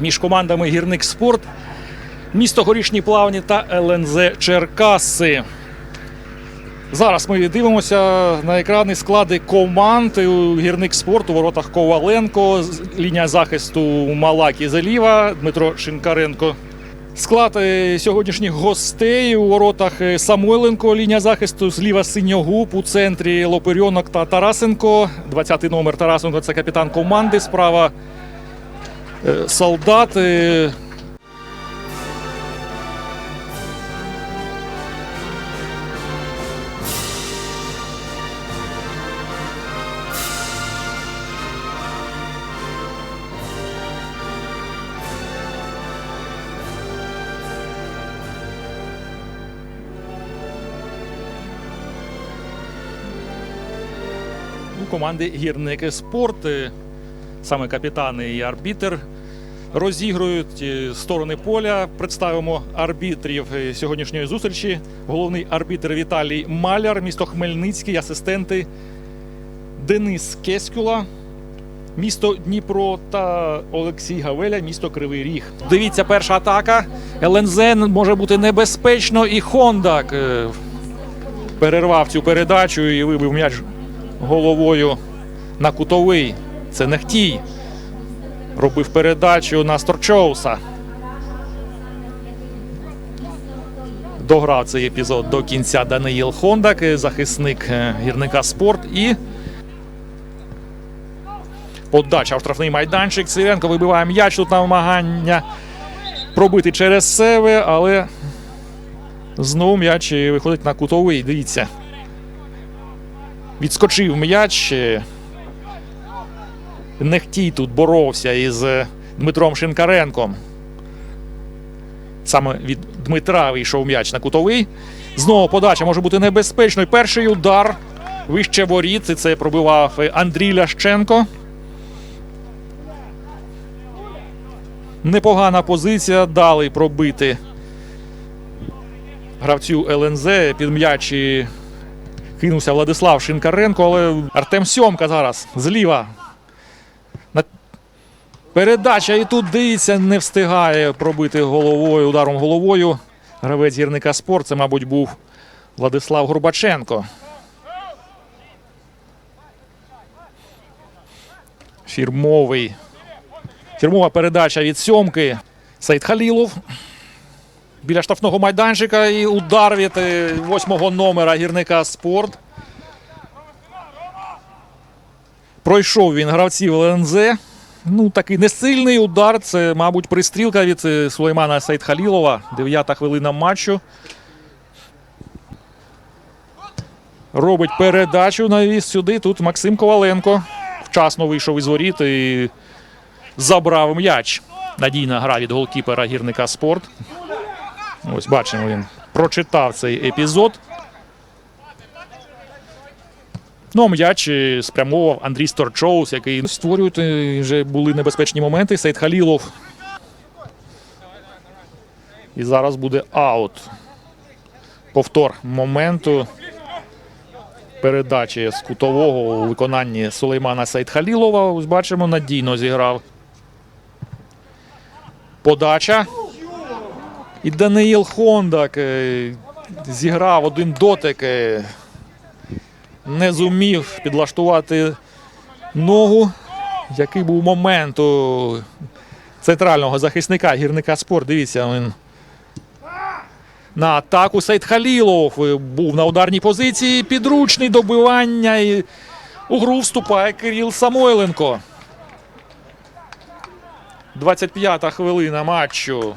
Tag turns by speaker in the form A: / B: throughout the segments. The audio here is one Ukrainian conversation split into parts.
A: між командами Гірник Спорт, місто Горішні Плавні та ЛНЗ Черкаси. Зараз ми дивимося на екрани склади команд у гірник спорт у воротах Коваленко, лінія захисту Малакі Заліва, Дмитро Шинкаренко. Склад е, сьогоднішніх гостей у воротах е, Самойленко, лінія захисту зліва Синьогуб, у центрі Лоперьонок та Тарасенко. 20-й номер Тарасенко це капітан команди. Справа е, у команди гірники спорт. Саме капітани і арбітер розігрують сторони поля. Представимо арбітрів сьогоднішньої зустрічі. Головний арбітр Віталій Маляр, місто Хмельницький, асистенти Денис Кескюла. Місто Дніпро та Олексій Гавеля, місто Кривий Ріг. Дивіться, перша атака. ЛНЗ може бути небезпечно, і Хондак е, перервав цю передачу і вибив м'яч головою на кутовий. Це Нехтій. Робив передачу на Сторчоуса. Дограв цей епізод до кінця Даниїл Хондак, е, захисник е, гірника спорт. І подача в штрафний майданчик. Сиренко вибиває м'яч. Тут намагання пробити через себе, але знову м'яч е, виходить на кутовий. Дивіться. Відскочив м'яч. Нехтій тут боровся із е, Дмитром Шинкаренком. Саме від Дмитра вийшов м'яч на кутовий. Знову подача може бути небезпечною. Перший удар вище воріт. Це пробивав Андрій Лященко. Непогана позиція. Дали пробити гравцю ЛНЗ під м'яч і кинувся Владислав Шинкаренко, але Артем Сьомка зараз зліва. Передача і тут дивіться, не встигає пробити головою, ударом головою. Гравець гірника спорт. Це, мабуть, був Владислав Горбаченко. Фірмовий. Фірмова передача від сьомки. Сейд Халілов. Біля штрафного майданчика і удар від е, восьмого номера гірника спорт. Пройшов він гравців ЛНЗ. Ну, такий несильний удар. Це, мабуть, пристрілка від е, Сулеймана Сейдхалілова. Дев'ята хвилина матчу. Робить передачу навіс сюди. Тут Максим Коваленко вчасно вийшов із воріт і забрав м'яч. Надійна гра від голкіпера гірника спорт. Ось бачимо, він прочитав цей епізод. Ну, а м'яч е, спрямовував Андрій Сторчоус, який створюють е, вже були небезпечні моменти. Сейд Халілов. І зараз буде аут. Повтор моменту передачі з кутового у виконанні Сулеймана Сейдхалілова. Ось бачимо, надійно зіграв. Подача. І Даниїл Хондак е, зіграв один дотик. Не зумів підлаштувати ногу. Який був момент у центрального захисника гірника спорт. Дивіться, він на атаку Сейд Халілов був на ударній позиції. Підручний добивання. І у гру вступає Кирил Самойленко. 25-та хвилина матчу.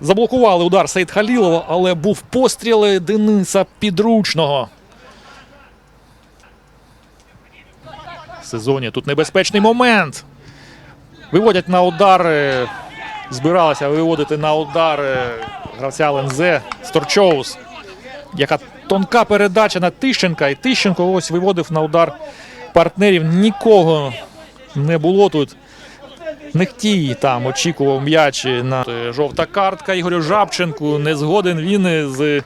A: Заблокували удар Сейд Халілова, але був постріл Дениса Підручного. В сезоні тут небезпечний момент. Виводять на удар. е, Збиралися виводити на удар е, гравця ЛНЗ Сторчоус. Яка тонка передача на Тищенка. І Тищенко ось виводив на удар партнерів. Нікого не було тут. Нехтій там очікував м'яч на жовта картка Ігорю Жабченку. Не згоден він з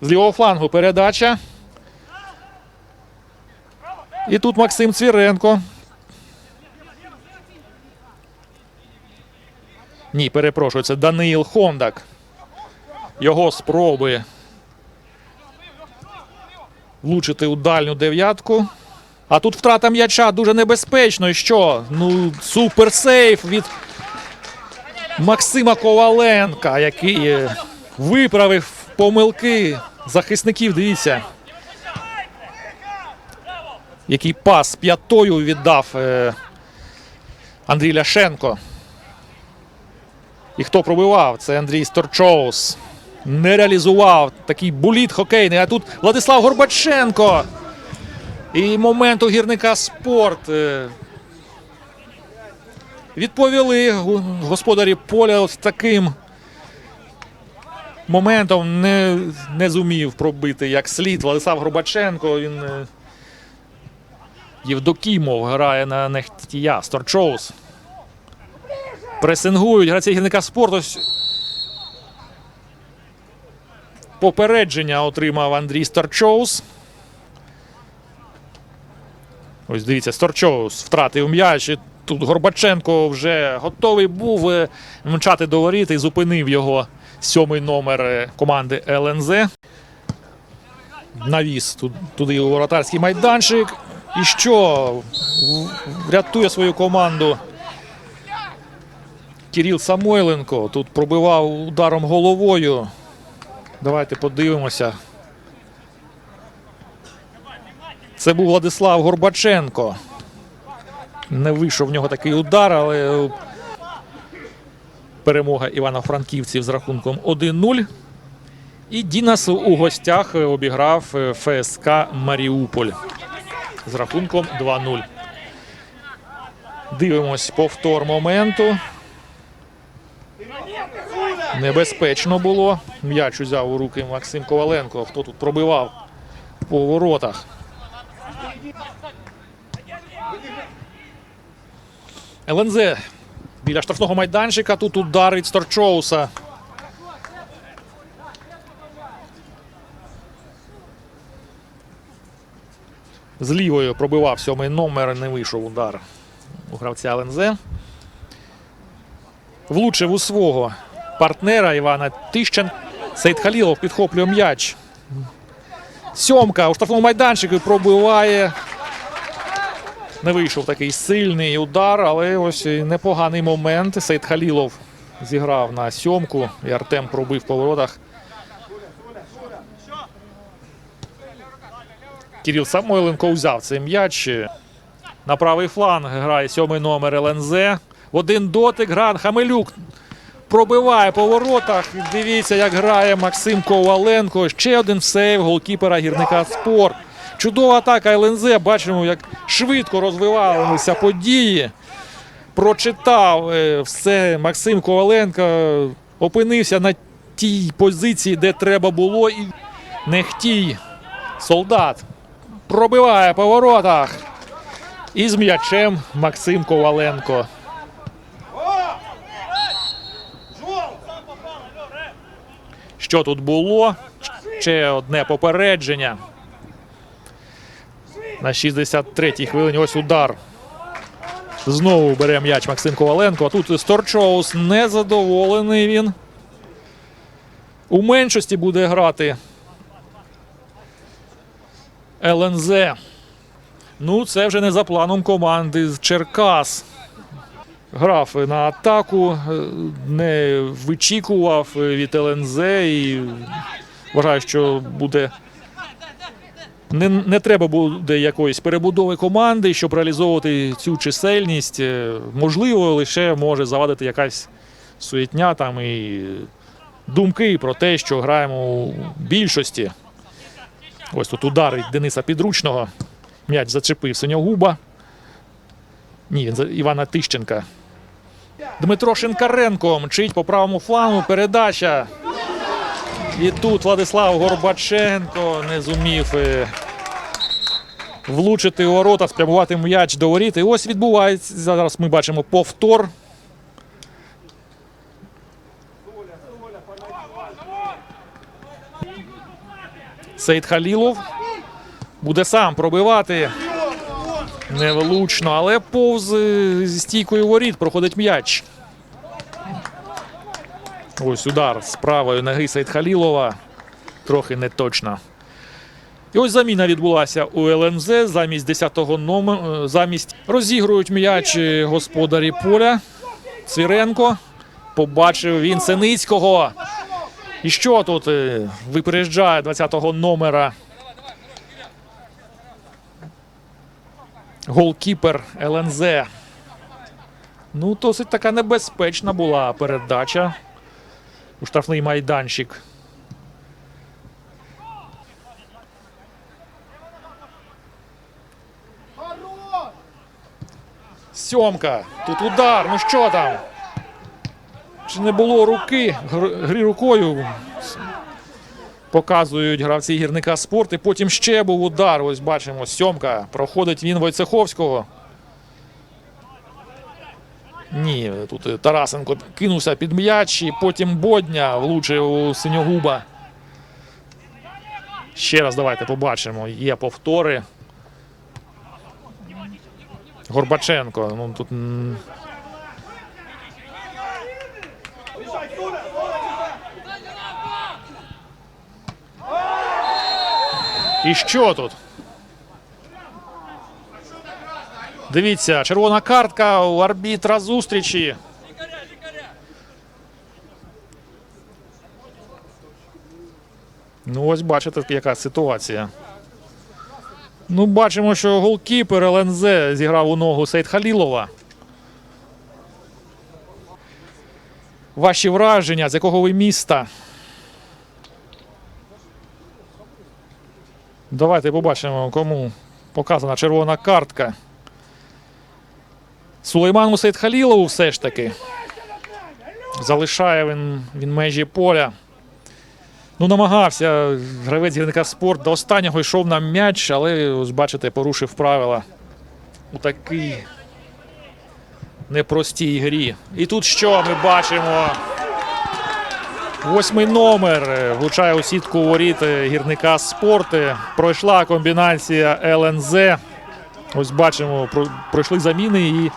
A: з лівого флангу передача. І тут Максим Цвіренко. Ні, перепрошую, це Даниїл Хондак. Його спроби влучити у дальню дев'ятку. А тут втрата м'яча дуже небезпечно. І що? Ну, суперсейф від Максима Коваленка, який е, виправив помилки захисників. Дивіться. Який пас п'ятою віддав е, Андрій Ляшенко. І хто пробивав? Це Андрій Сторчоус. Не реалізував такий буліт хокейний. А тут Владислав Горбаченко. І момент у гірника спорт. е, Відповіли господарі поля ось таким моментом не, не зумів пробити як слід. Владислав Горбаченко. Він е, Євдокімов грає на нехтія. Сторчоус. Пресингують гравці гірника спорту. Попередження отримав Андрій Старчоус. Ось дивіться, Старчоус втратив м'яч. Тут Горбаченко вже готовий був е, мчати до воріт і зупинив його сьомий номер е, команди ЛНЗ. Навіс тут, туди у воротарський майданчик. І що? Врятує свою команду Кирил Самойленко. Тут пробивав ударом головою. Давайте подивимося. Це був Владислав Горбаченко. Не вийшов в нього такий удар, але перемога Івано-Франківців з рахунком 1-0. І Дінас у гостях обіграв е, ФСК Маріуполь з рахунком 2-0. Дивимось повтор моменту. Небезпечно було. М'яч узяв у руки Максим Коваленко. Хто тут пробивав по воротах. ЛНЗ біля штрафного майданчика. Тут удар від Сторчоуса. З лівою пробивав сьомий номер, не вийшов удар у гравця ЛНЗ. Влучив у свого партнера Івана Тищен. Сейд Халілов підхоплює м'яч. Сьомка у штрафному майданчику пробиває. Не вийшов такий сильний удар, але ось непоганий момент. Сейд Халілов зіграв на сьомку і Артем пробив по воротах. Кирил Самойленко взяв цей м'яч. На правий фланг грає сьомий номер ЛНЗ. В один дотик Гран Хамелюк пробиває по воротах. Дивіться, як грає Максим Коваленко. Ще один сейв голкіпера гірника спорт. Чудова атака ЛНЗ. Бачимо, як швидко розвивалися події. Прочитав е, все Максим Коваленко. Опинився на тій позиції, де треба було. І нехтій солдат пробиває по воротах. І з м'ячем Максим Коваленко. Що тут було? Ще одне попередження. На 63-й хвилині ось удар. Знову бере м'яч Максим Коваленко. А тут Сторчоус незадоволений він. У меншості буде грати ЛНЗ. Ну, це вже не за планом команди з Черкас. Грав на атаку, е, не вичікував від ЛНЗ і вважаю, що буде. Не, не треба буде якоїсь перебудови команди, щоб реалізовувати цю чисельність. Е, Можливо, лише може завадити якась суєтня там і думки про те, що граємо у більшості. Ось тут удар Дениса Підручного. М'яч зачепив Синьогуба. Ні, він за Івана Тищенка. Дмитро Шинкаренко мчить по правому флангу. Передача. І тут Владислав Горбаченко не зумів е, влучити у ворота, спрямувати м'яч до воріт. І ось відбувається. Зараз ми бачимо повтор. Сейд Халілов буде сам пробивати. Невелучно, але повз е, стійкою воріт проходить м'яч. Ось удар з правої ноги Сейд Халілова. Трохи не точно. І ось заміна відбулася у ЛНЗ замість 10-го номер. Замість розігрують м'яч е, господарі поля. Цвіренко. Побачив він Синицького. І що тут е, випереджає 20-го номера? Голкіпер ЛНЗ. Ну, досить така небезпечна була передача у штрафний майданчик. Сьомка. Тут удар. Ну що там? Чи не було руки? Гр- Грі рукою. Показують гравці гірника спорт. І потім ще був удар. Ось бачимо. Сьомка. Проходить він Войцеховського. Ні, тут Тарасенко кинувся під м'яч, і потім Бодня влучив у синьогуба. Ще раз давайте побачимо. Є повтори. Горбаченко. Ну, тут... І що тут? Дивіться, червона картка у арбітра зустрічі. Ну, ось бачите, яка ситуація. Ну, бачимо, що голкіпер ЛНЗ зіграв у ногу Сейд Халілова. Ваші враження, з якого ви міста? Давайте побачимо, кому показана червона картка. Сулейману Сейд Халілову все ж таки. Залишає він, він межі поля. Ну, намагався гравець гірника спорт до останнього йшов на м'яч, але, ось бачите, порушив правила у такій непростій грі. І тут що ми бачимо? Восьмий номер е, влучає у сітку воріт е, гірника спорти. Пройшла комбінація ЛНЗ. Ось бачимо, пройшли заміни і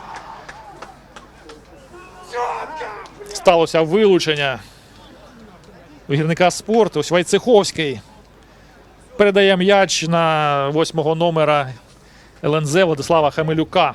A: сталося вилучення у гірника спорт. Ось Вайцеховський передає м'яч на восьмого номера ЛНЗ Владислава Хамелюка.